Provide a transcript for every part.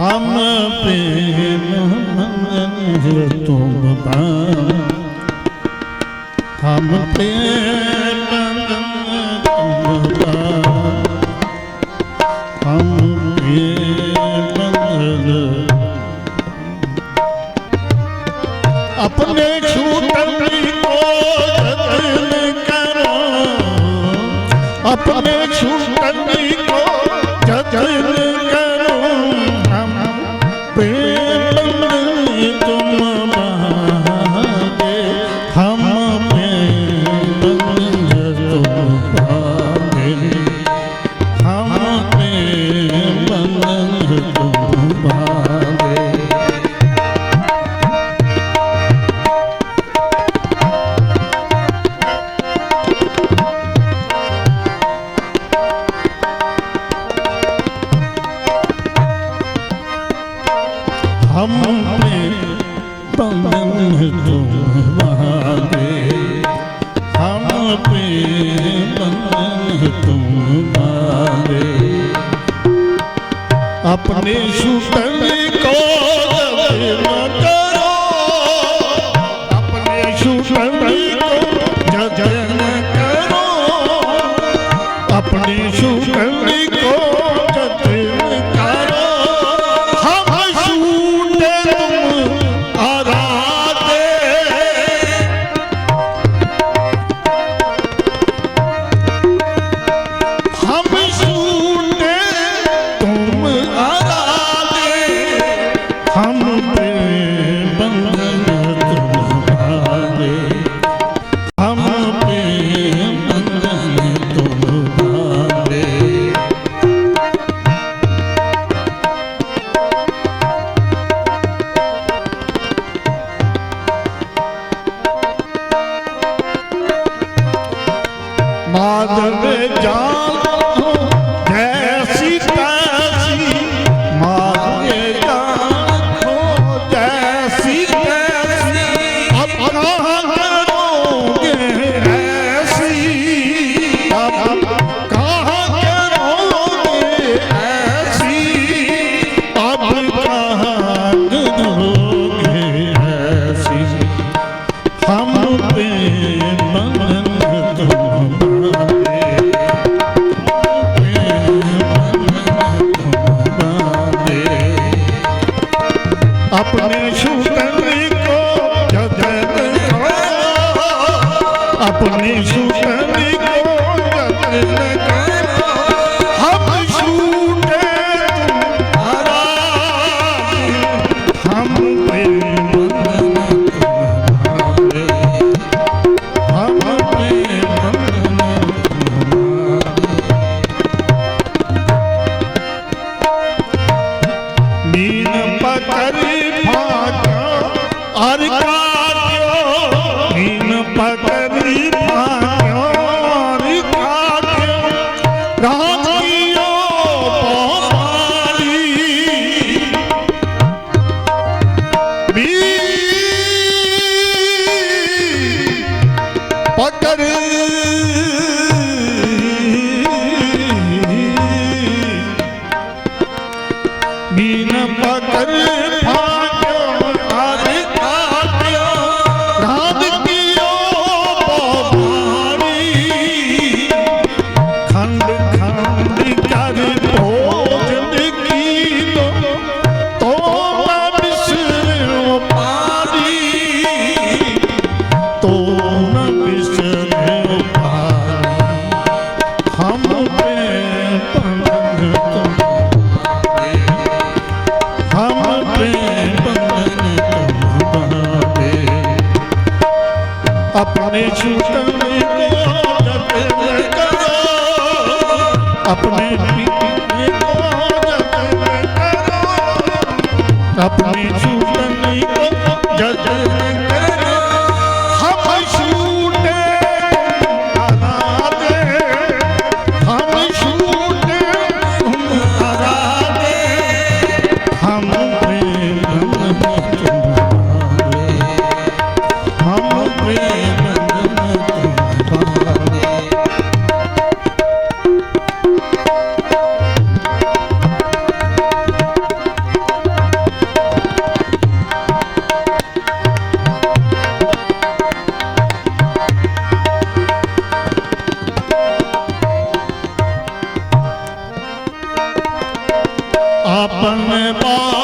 ਹਮ ਪ੍ਰੇਮ ਮੰਗਿਰ ਤੁਮ ਪਾਮ ਹਮ ਪ੍ਰੇਮ ਮੰਗਿਰ ਤੁਮ ਆਪਣੇ ਛੂਟਨ ਕਰੋ। ਆਪਣੇ আমি সুন্দর Bibi! ਆਪਣੇ अपने बाप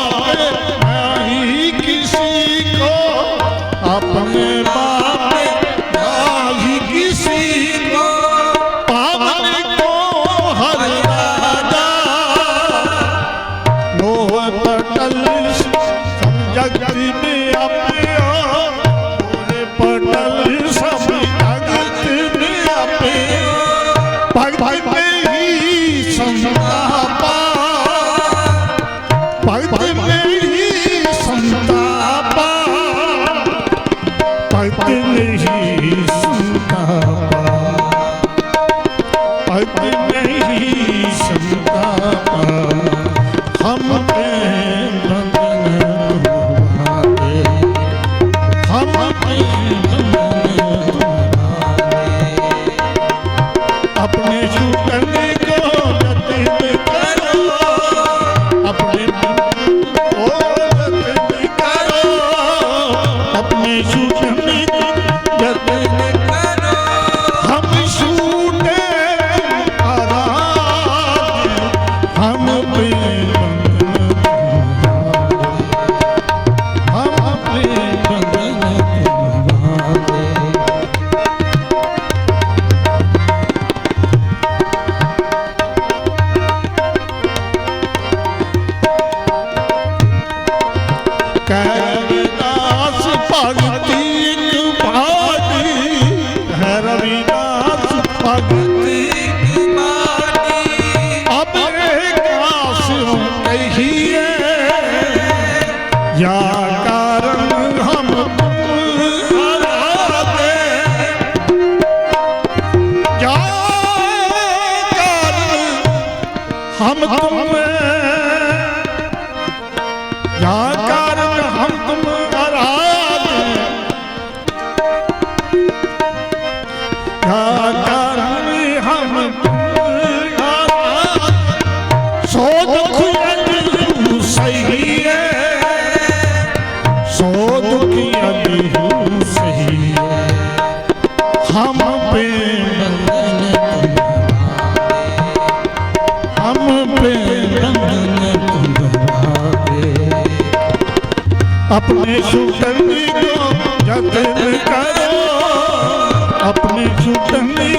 अपने सुगंधी को जतन करो अपने सुगंधी